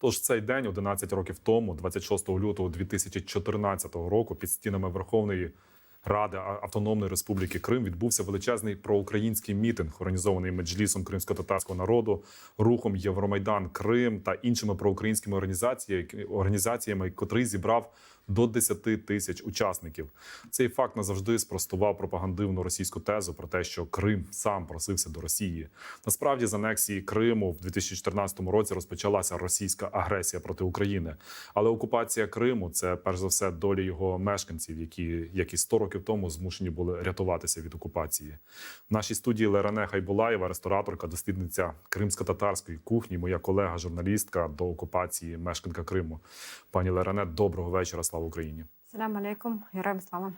Тож цей день, 11 років тому, 26 лютого 2014 року, під стінами Верховної Ради Автономної Республіки Крим відбувся величезний проукраїнський мітинг, організований меджлісом кримсько-татарського народу, рухом Євромайдан Крим та іншими проукраїнськими організаціями, котрий зібрав до 10 тисяч учасників. Цей факт назавжди спростував пропагандивну російську тезу про те, що Крим сам просився до Росії. Насправді, з анексії Криму в 2014 році розпочалася російська агресія проти України. Але окупація Криму це перш за все долі його мешканців, які як і 100 років тому змушені були рятуватися від окупації. В нашій студії Лерене Хайбулаєва, рестораторка, дослідниця кримсько-татарської кухні, моя колега, журналістка до окупації, мешканка Криму. Пані Лерене, доброго вечора. Слава Україні. Салям алейкум, героям слава.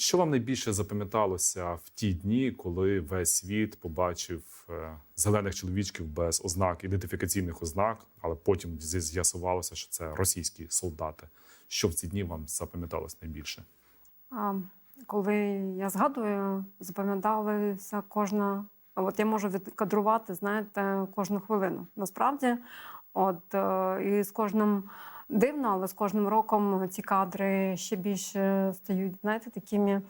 Що вам найбільше запам'яталося в ті дні, коли весь світ побачив е, зелених чоловічків без ознак ідентифікаційних ознак, але потім з'ясувалося, що це російські солдати. Що в ці дні вам запам'яталось найбільше? Коли я згадую, запам'яталася кожна. От я можу відкадрувати, знаєте, кожну хвилину. Насправді, от е, і з кожним дивно, але з кожним роком ці кадри ще більше стають, знаєте, такими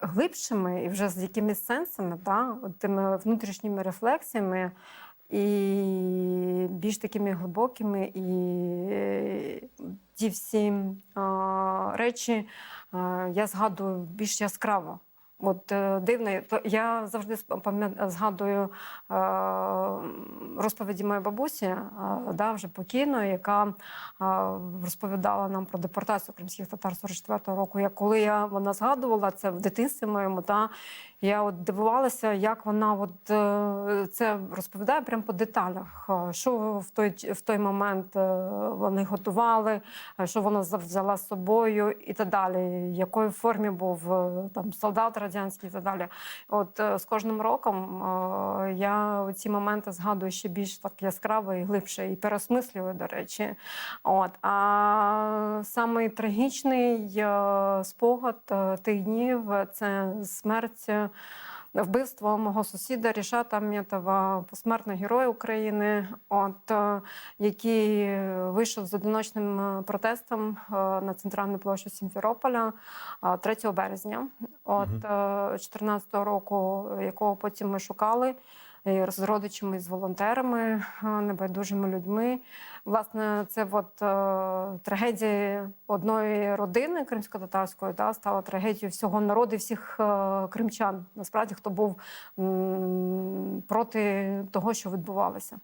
глибшими і вже з якимись сенсами, да? от тими внутрішніми рефлексіями. І більш такими глибокими, і е, ті всі е, речі е, я згадую більш яскраво. От е, дивно, я- завжди згадую е, розповіді моєї бабусі, е, да, вже покійної, яка розповідала нам про депортацію кримських татар 44-го року. Я, коли я вона згадувала це в дитинстві моєму, та, я от дивувалася, як вона от, е, це розповідає прямо по деталях, е, що в той, в той момент е, вони готували, що вона взяла з собою і так далі, якої формі був там солдат радянський і так далі. От з кожним роком я ці моменти згадую ще більш так яскраво і глибше, і переосмислюю, до речі. От. А самий трагічний е, спогад е, тих днів це смерть. е, Вбивство мого сусіда Рішата Мєтова, посмертний герой України, от який вийшов з одиночним протестом на центральну площу Сімферополя е, 3 березня, от 2014 року, якого потім ми шукали. І З родичами, з волонтерами, е, небайдужими людьми. Власне, це от, е, трагедія одної родини кримсько-татарської да, стала трагедією всього народу, всіх е, кримчан. Насправді, хто був проти того, що відбувалося.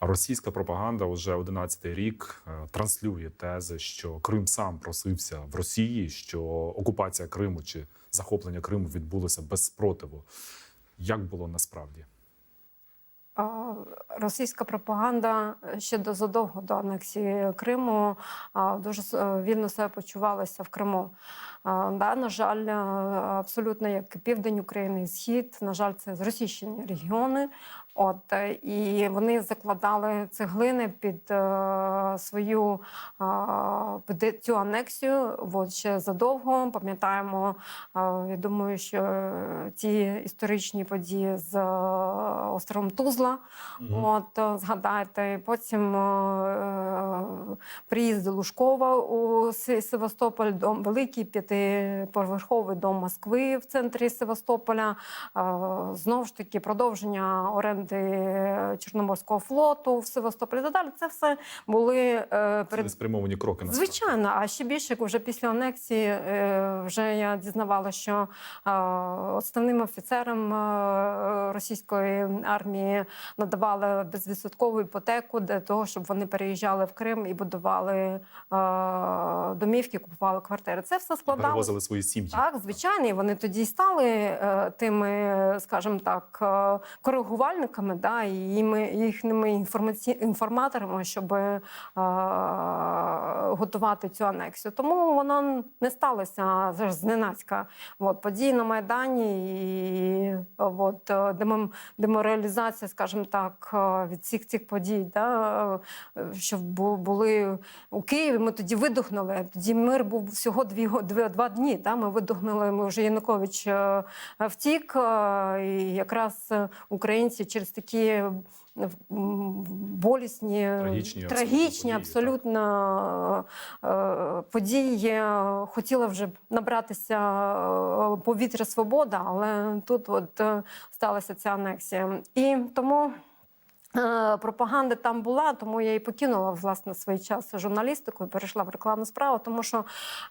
Російська пропаганда вже 11-й рік е, транслює тези, що Крим сам просився в Росії, що окупація Криму чи захоплення Криму відбулося без спротиву. Як було насправді? Російська пропаганда ще до задовго до анексії Криму дуже е, вільно себе почувалася в Криму. Да, на жаль, е, абсолютно як і південь України і схід, на жаль, це зросійщені регіони. От е, і вони закладали цеглини під е, свою е, під цю анексію. От ще задовго пам'ятаємо. е, я думаю, що е, ті історичні події з е, островом Тузла. От е, згадайте, потім е, приїзд Лужкова у Севастополь, дом великий п'ятиповерховий дом Москви в центрі Севастополя. Е, Знову ж таки, продовження оренди Чорноморського флоту в Севастополі. далі. Це все були е, Це перед спрямовані кроки насправді. Звичайно, а ще більше, вже після анексії, е, вже я дізнавала, що е, основним офіцерам е, російської армії надавали безвідсоткову іпотеку для того, щоб вони переїжджали в Крим і будували е, домівки, купували квартири. Це все складалося. Перевозили свої сім'ї. Так, звичайно, і вони тоді стали е, тими, скажімо так, е, коригувальниками, да, і їхніми інформаці... інформаторами, щоб е, готувати цю анексію. Тому воно не сталося ж зненацька. От, події на Майдані і от, е, демом- деморалізація, скажімо так, е, від всіх цих подій, да, е, що були у Києві. Ми тоді видохнули. Тоді мир був всього дві, дві два дні. Да? Ми видохнули. Ми вже Янукович втік, і якраз українці через такі болісні, Трагічні абсолютно трагічні події, абсолютно події. Хотіла вже б набратися повітря свобода, але тут от е, сталася ця анексія. І тому. Е, Пропаганда там була, тому я і покинула власне свій час журналістику і перейшла в рекламну справу, тому що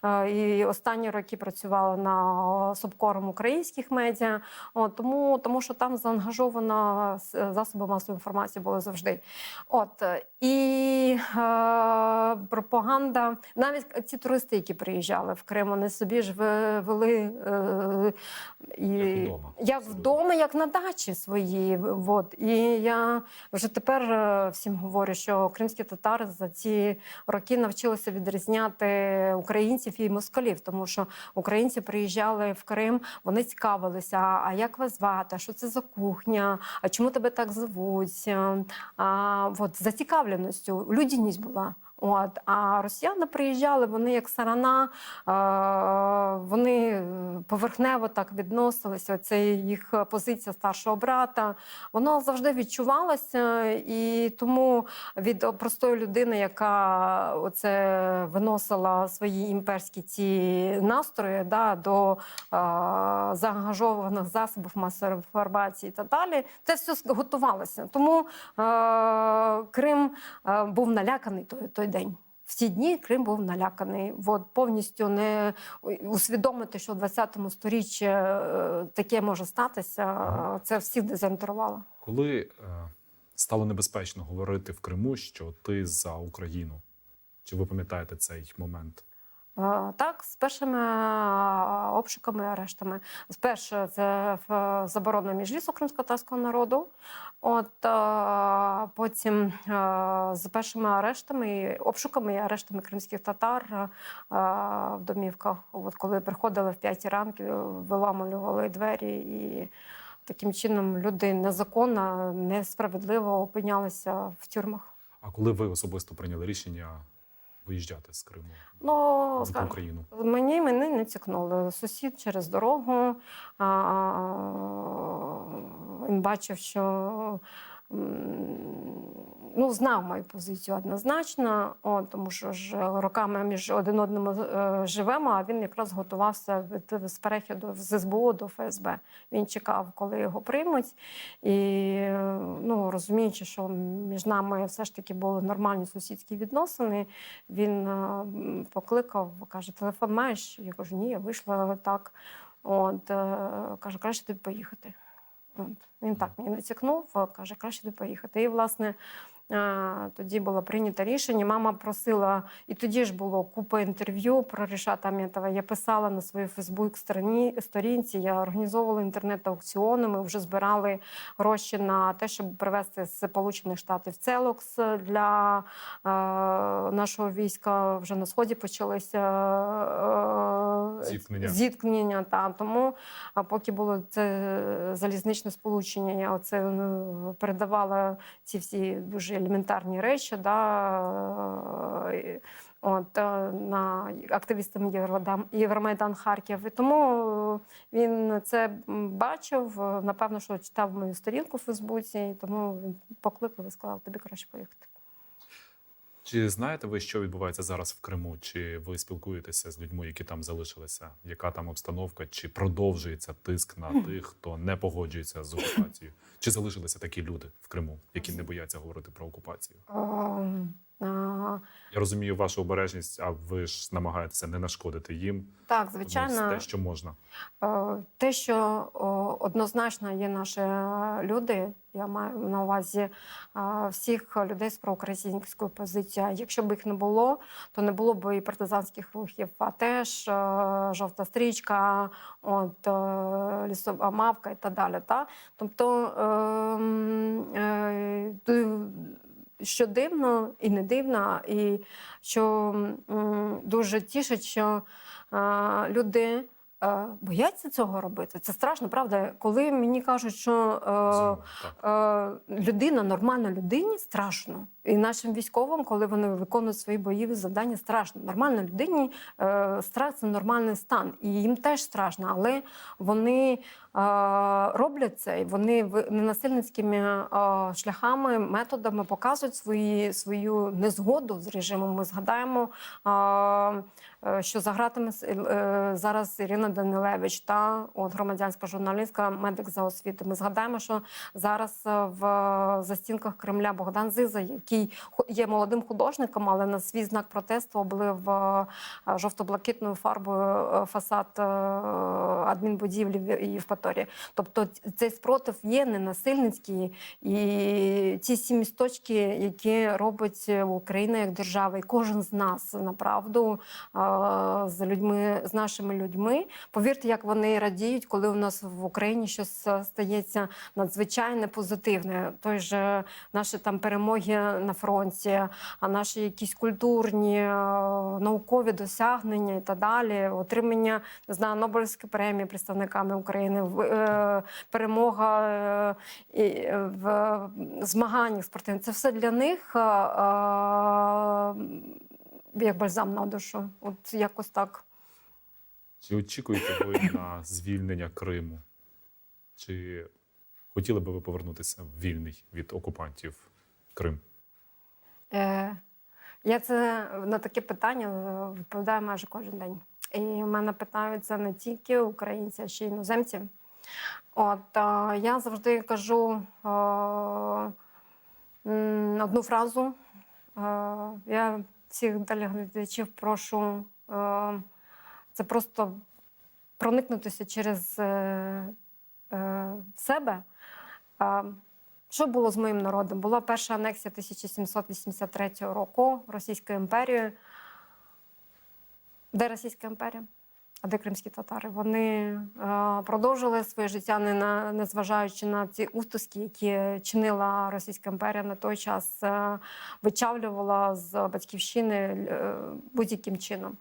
е, і останні роки працювала на субкором українських медіа. От, тому, тому що там заангажовано засоби масової інформації були завжди. От е, і е, пропаганда, навіть ці туристи, які приїжджали в Крим, вони собі ж вели е, і Як вдома. як вдома, як на дачі свої. От. І я вже тепер е, всім говорю, що кримські татари за ці роки навчилися відрізняти українців і москалів, тому що українці приїжджали в Крим, вони цікавилися, а як вас звати, що це за кухня, а чому тебе так звуть? А, от, зацікавленістю, людяність була. От, а росіяни приїжджали, вони як сарана, е, вони поверхнево так відносилися. Це їх позиція старшого брата. Воно завжди відчувалося, і тому від простої людини, яка оце виносила свої імперські ці настрої, да, до е, заангажованих засобів масової інформації і так далі, це все готувалося. Тому е, Крим е, був наляканий той день. Всі дні Крим був наляканий. От повністю не усвідомити, що в 20 сторіччі е, таке може статися. Це всіх дезорієнтувало. Коли е, стало небезпечно говорити в Криму, що ти за Україну? Чи ви пам'ятаєте цей момент? Е, Так, з першими е, обшуками і арештами. Спершу це заборона міжлісу кримськотарського народу. От е, потім з першими арештами, обшуками і арештами кримських татар в домівках. От коли приходили в п'ятій ранку, виламували двері і. Таким чином люди незаконно, несправедливо опинялися в тюрмах. А коли ви особисто прийняли рішення виїжджати з Криму Ну, в Україну? Мені мене не цікнули. Сусід через дорогу. А, він бачив, що ну, знав мою позицію однозначно, о, тому що ж роками між один одним е, живемо, а він якраз готувався від, з перехіду з СБУ до ФСБ. Він чекав, коли його приймуть. І ну, розуміючи, що між нами все ж таки були нормальні сусідські відносини, він е, покликав, каже: телефон маєш? Я кажу, ні, я вийшла так. От, е, каже, краще тобі поїхати. Він так мені натякнув, каже, краще тобі поїхати. І, власне, тоді було прийнято рішення. Мама просила, і тоді ж було купа інтерв'ю про Рішата Амєтова. Я писала на своїй Фейсбук сторінці, я організовувала інтернет-аукціони. Ми вже збирали гроші на те, щоб привезти з Сполучених Штатів Целокс для е, нашого війська. Вже на сході почалися е, Зіткнення. зіткнення. Та. Тому а поки було це залізничне сполучення, я оце ну, передавала ці всі дуже елементарні речі. Да, От е, на активістам Євромайдан Харків. І тому е, він це бачив. е, Напевно, що читав мою сторінку в Фейсбуці, і тому він покликав і сказав, тобі краще поїхати. Чи знаєте ви, що відбувається зараз в Криму? Чи ви спілкуєтеся з людьми, які там залишилися? Яка там обстановка? Чи продовжується тиск на тих, хто не погоджується з окупацією? Чи залишилися такі люди в Криму, які не бояться говорити про окупацію? Я розумію вашу обережність, а ви ж намагаєтеся не нашкодити їм. Так, звичайно. те, що можна. Е, Те, що однозначно є наші люди, я маю на увазі е, всіх людей з проукраїнською позицією. Якщо б їх не було, то не було б і партизанських рухів, а теж е, жовта стрічка, от е, лісова мавка і так далі. Та? Тобто, ем, е, ду- що дивно і не дивно, і що дуже тішить, що люди. Бояться цього робити. Це страшно, правда. Коли мені кажуть, що е, е, людина, нормальна людині страшно. І нашим військовим, коли вони виконують свої бойові завдання, страшно. Нормальна людині е, страх це нормальний стан. І їм теж страшно, але вони роблять це, і вони ненасильницькими шляхами, методами показують свої, свою незгоду з режимом. Ми згадаємо, е, що за гратами е, зараз Ірина Данилевич та от громадянська журналістка, медик за освіту. Ми згадаємо, що зараз е, в застінках Кремля Богдан Зиза, який є молодим художником, але на свій знак протесту облив жовто-блакитною фарбою фасад адмінбудівлі в Євпаторії. Тобто цей спротив є ненасильницький, і ці всі місточки, які робить Україна як держава, і кожен з нас направду е, з людьми, з нашими людьми. Повірте, як вони радіють, коли у нас в Україні щось е, стається надзвичайно позитивне. Той же наші там перемоги на фронті, а наші якісь культурні, е, наукові досягнення і так далі, отримання не знаю, Нобелівської премії представниками України, е, перемога е, е, в змаганнях спортивних. Це все для них е, е, як бальзам на душу. От якось так. Чи очікуєте ви на звільнення Криму? Чи хотіли би ви повернутися в вільний від окупантів Крим? Е, я це на таке питання е, відповідаю майже кожен день. І в мене питаються не тільки українці, а ще й іноземці. От е, я завжди кажу м, одну фразу. Е, я всіх телеглядачів прошу е, це просто проникнутися через е, е, себе. Е, що було з моїм народом? Була перша анексія 1783 року Російською імперією. Де Російська імперія? А де кримські татари? Вони е, продовжили своє життя, не на незважаючи на ці устуски, які чинила Російська імперія на той час, е, вичавлювала з батьківщини е, будь-яким чином.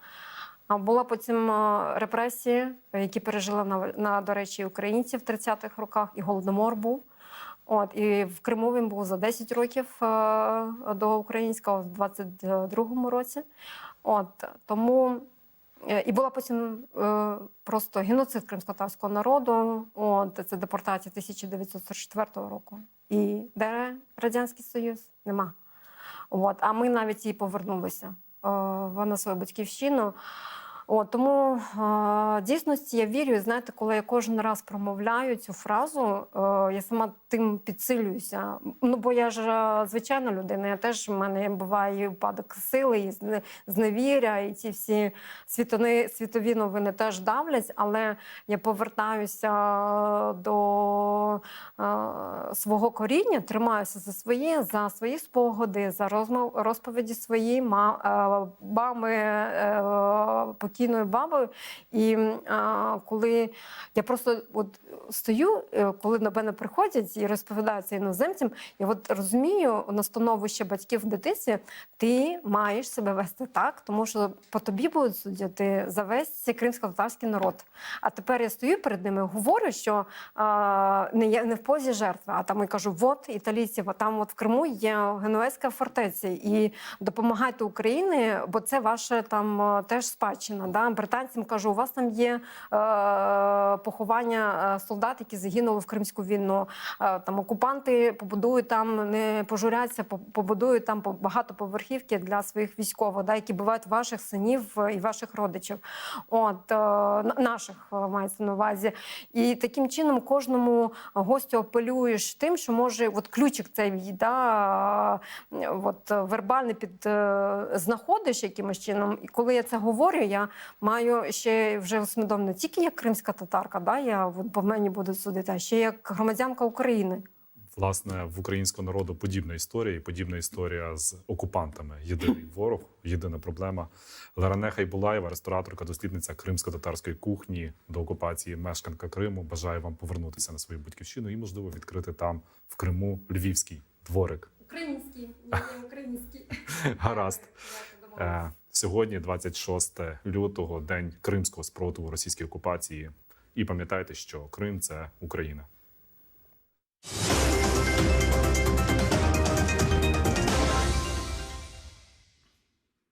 А була потім репресії, які пережили на, на до речі, українці в 30-х роках, і голодомор був. От і в Криму він був за 10 років до українського в 22-му році. От тому і була потім е, просто геноцид кримськотарського народу. От це депортація 1944 року. І де радянський союз нема. От, а ми навіть і повернулися е, на свою батьківщину. От, тому е, дійсності я вірю, знаєте, коли я кожен раз промовляю цю фразу, е, я сама тим підсилююся. Ну, бо я ж е, звичайна людина, я теж в мене буває і випадок сили, і зневіря, і ці всі світони, світові новини теж давлять, але я повертаюся до е, свого коріння, тримаюся за своє, за свої спогади, за розмов, розповіді свої ма, е, бами, е, покійною бабою. І е, коли я просто от стою, е, коли на мене приходять і розповідають це іноземцям, я от розумію настанову ще батьків в дитинстві, ти маєш себе вести так, тому що по тобі будуть судити за весь цей кримсько-татарський народ. А тепер я стою перед ними, говорю, що а, не я не в позі жертви, а там і кажу: от італійці, от там от в Криму є Генуезька фортеця, і допомагайте Україні, бо це ваша там теж спадщина. Да? Британцям кажу, у вас там є е, поховання е, солдат, які загинули в Кримську війну. Е, там окупанти побудують там, не пожуряться, побудують там по- багатоповерхівки для своїх військових, да, які бувають ваших синів е, і ваших родичів. От е, наших е, мається на увазі. І таким чином кожному гостю апелюєш тим, що може от ключик цей да, от, вербальний під знаходиш якимось чином. І коли я це говорю, я маю ще вже усвідомлено не тільки як кримська татарка, да, я по мені будуть судити, а ще як громадянка України. Власне, в українського народу подібна історія, і подібна історія з окупантами. Єдиний ворог, єдина проблема. Ларанеха Хайбулаєва, рестораторка, дослідниця кримсько-татарської кухні до окупації, мешканка Криму. Бажаю вам повернутися на свою батьківщину і, можливо, відкрити там в Криму львівський дворик. Український, не український. Гаразд. Сьогодні, 26 лютого, день кримського спротиву російській окупації. І пам'ятайте, що Крим це Україна.